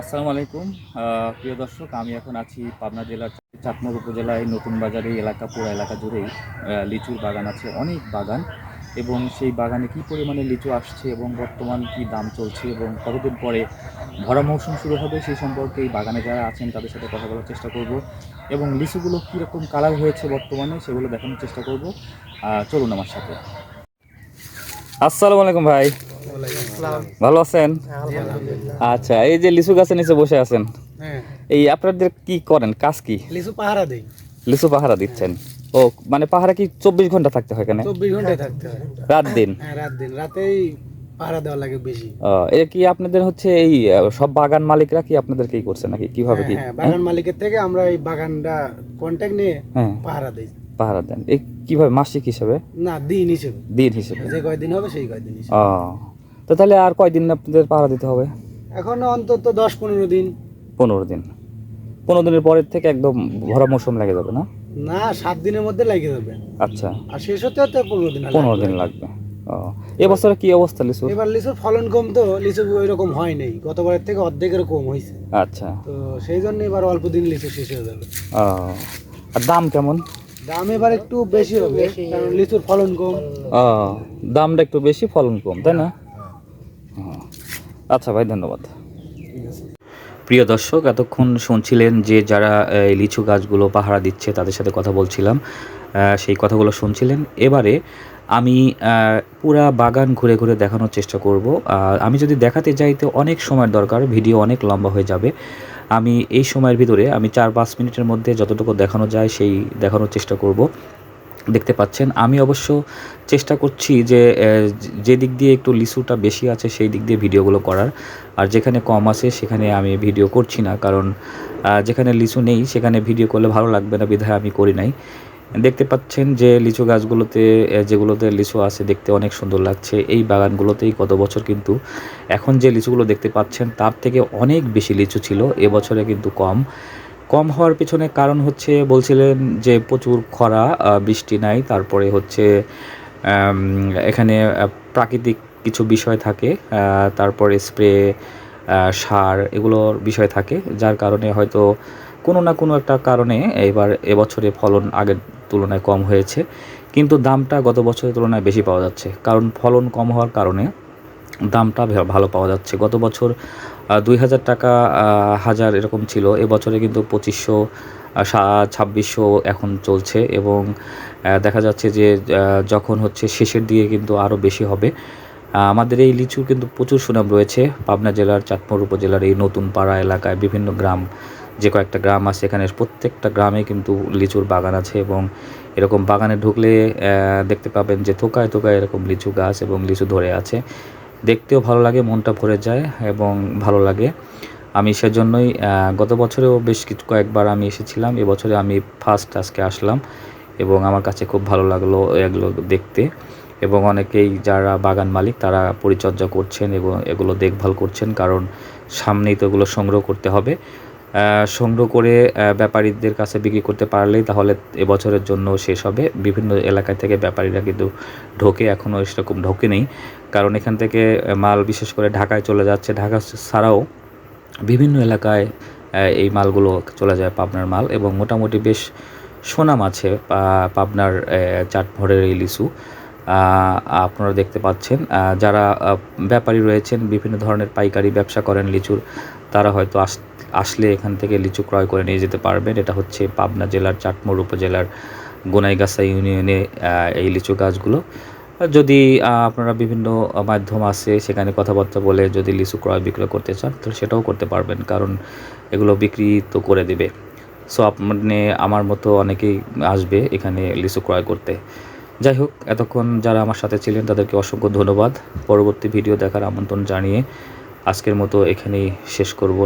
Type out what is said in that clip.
আসসালামু আলাইকুম। প্রিয় দর্শক, আমি এখন আছি পাবনা জেলার চাটমোড় উপজেলায়, নতুন বাজারে, এলাকা পুরো এলাকা জুড়েই। লিচুর বাগান আছে, অনেক বাগান। এবং সেই বাগানে কি পরিমাণে লিচু আসছে এবং বর্তমান কি দাম চলছে এবং কতদিন পরে ভরা মৌসুম শুরু হবে সেই সম্পর্কে এই বাগানে যারা আছেন, তাদের সাথে কথা বলার চেষ্টা করব। এবং লিচুগুলো কীরকম কালার হয়েছে বর্তমানে সেগুলো দেখানোর চেষ্টা করব। চলুন আমার সাথে। আসসালামু আলাইকুম ভাই। ভালো আছেন? আচ্ছা এই যে লিচু গাছের নিচে বসে আছেন হ্যাঁ। এই আপনাদের কি করেন? কাজ কি? লিচু পাহারা দেই। লিচু পাহারা দিচ্ছেন। ও মানে পাহারা কি চব্বিশ ঘণ্টা থাকতে হয় এখানে? চব্বিশ ঘন্টায় থাকতে হয়। রাত দিন? হ্যাঁ রাত দিন। রাতেই পাহারা দেওয়া লাগে বেশি। এটা কি আপনাদের হচ্ছে এই সব বাগান মালিকরা কি আপনাদেরকে কি করছে নাকি? কীভাবে কি? হ্যাঁ, হ্যাঁ বাগান মালিকের থেকে আমরা এই বাগানটা কন্ট্যাক্ট নিয়ে হ্যাঁ। পাহারা দেই। পাহারা দেন। এই কীভাবে? মাসিক হিসাবে? না দিন হিসেবে। দিন হিসেবে। যে কয়দিন হবে সেই কয়দিন হিসেবে। ও তো তাহলে আর কয়দিন আপনাদের পাহারা দিতে হবে? এখন অন্তত দশ পনেরো দিন। পনেরো দিন। পনেরো দিনের পরের থেকে একদম ভরা মৌসুম লেগে যাবে না? না সাত দিনের মধ্যে লেগে যাবে। আচ্ছা। আর শেষ হতে হতে পনেরো দিন পনেরো দিন লাগবে। ও এবছরে কি অবস্থা লিচু এবার লিচুর ফলন কম তো লিচু ওই রকম হয় নাই। গতবারের থেকে অর্ধেকের কম হয়েছে। আচ্ছা। তো সেই জন্য এবার অল্প দিন লিচু শেষ হয়ে যাবে। ও আর দাম কেমন? দাম এবার একটু বেশি হবে কারণ লিচুর ফলন কম। ও দামটা একটু বেশি ফলন কম তাই না? আচ্ছা ভাই, ধন্যবাদ। প্রিয় দর্শক, এতক্ষণ শুনছিলেন যে যারা লিচু গাছগুলো পাহারা দিচ্ছে, তাদের সাথে কথা বলছিলাম। সেই কথাগুলো শুনছিলেন। এবারে আমি পুরা বাগান ঘুরে ঘুরে দেখানোর চেষ্টা করব। আমি যদি দেখাতে যাই, তো অনেক সময়ের দরকার, ভিডিও অনেক লম্বা হয়ে যাবে। আমি এই সময়ের ভিতরে, আমি চার পাঁচ মিনিটের মধ্যে যতটুকু দেখানো যায়, সেই দেখানোর চেষ্টা করব। দেখতে পাচ্ছেন। আমি অবশ্য চেষ্টা করছি যে যে দিক দিয়ে একটু লিচুটা বেশি আছে, সেই দিক দিয়ে ভিডিওগুলো করার। আর যেখানে কম আছে, সেখানে আমি ভিডিও করছি না, কারণ যেখানে লিচু নেই, সেখানে ভিডিও করলে ভালো লাগবে না, বিধায় আমি করি নাই। দেখতে পাচ্ছেন যে, লিচু গাছগুলোতে যেগুলোতে লিচু আছে, দেখতে অনেক সুন্দর লাগছে। এই বাগানগুলোতেই গত বছর কিন্তু, এখন যে লিচুগুলো দেখতে পাচ্ছেন, তার থেকে অনেক বেশি লিচু ছিল, এবছরে কিন্তু কম। কম হওয়ার পিছনে কারণ হচ্ছে বলছিলেন যে প্রচুর খরা বৃষ্টি নাই, তারপরে হচ্ছে এখানে প্রাকৃতিক কিছু বিষয় থাকে তারপরে স্প্রে সার এগুলোর বিষয় থাকে, যার কারণে হয়তো কোনো না কোনো একটা কারণে এবার এবছরে ফলন আগের তুলনায় কম হয়েছে, কিন্তু দামটা গত বছরের তুলনায় বেশি পাওয়া যাচ্ছে, কারণ ফলন কম হওয়ার কারণে দামটা ভালো পাওয়া যাচ্ছে। গত বছর দুই হাজার টাকা হাজার এরকম ছিল। এবছরে কিন্তু পঁচিশশো ছাব্বিশশো এখন চলছে এবং দেখা যাচ্ছে যে যখন হচ্ছে শেষের দিকে কিন্তু আরও বেশি হবে। আমাদের এই লিচুর কিন্তু প্রচুর সুনাম রয়েছে। পাবনা জেলার, চাঁদপুর উপজেলার এই নতুন পাড়া এলাকায় বিভিন্ন গ্রাম, যে কয়েকটা গ্রাম আছে, এখানে প্রত্যেকটা গ্রামে কিন্তু লিচুর বাগান আছে এবং এরকম বাগানে ঢুকলে দেখতে পাবেন যে থোকায় থোকায় এরকম লিচু গাছ এবং লিচু ধরে আছে। দেখতেও ভালো লাগে, মনটা ভরে যায় এবং ভালো লাগে। আমি সেজন্যই গত বছরেও বেশ কিছু কয়েকবার আমি এসেছিলাম এবছরে আমি ফার্স্ট আজকে আসলাম এবং আমার কাছে খুব ভালো লাগল, এগুলো দেখতে এবং অনেকেই যারা বাগান মালিক তারা পরিচর্যা করছেন এবং এগুলো দেখভাল করছেন কারণ সামনেই তো এগুলো সংগ্রহ করতে হবে। সংগ্রহ করে ব্যাপারীদের কাছে বিক্রি করতে পারলেই তাহলে এবছরের জন্য শেষ হবে। বিভিন্ন এলাকা থেকে ব্যাপারীরা কিন্তু ঢোকে এখনও সেরকম ঢোকে নেই। কারণ এখান থেকে মাল বিশেষ করে ঢাকায় চলে যাচ্ছে। ঢাকা ছাড়াও বিভিন্ন এলাকায় এই মালগুলো চলে যায় পাবনার মাল এবং মোটামুটি বেশ সুনাম আছে পাবনার চাটভরের এই লিচু। আপনারা দেখতে পাচ্ছেন যারা ব্যাপারী রয়েছেন, বিভিন্ন ধরনের পাইকারি ব্যবসা করেন লিচুর, তারা হয়তো আস, আসলে এখান থেকে লিচু ক্রয় করে নিয়ে যেতে পারবেন। এটা হচ্ছে পাবনা জেলার চাটমোড় উপজেলার গোনাইগাছা ইউনিয়নে এই লিচু গাছগুলো। যদি আপনারা বিভিন্ন মাধ্যম আছে, সেখানে কথাবার্তা বলে যদি লিচু ক্রয় বিক্রয় করতে চান, তাহলে সেটাও করতে পারবেন, কারণ এগুলো বিক্রি তো করে দেবে। সো আপনি আমার মতো অনেকেই আসবে এখানে লিচু ক্রয় করতে। যাই হোক, এতক্ষণ যারা আমার সাথে ছিলেন তাদেরকে অসংখ্য ধন্যবাদ। পরবর্তী ভিডিও দেখার আমন্ত্রণ জানিয়ে আজকের মতো এখানেই শেষ করব।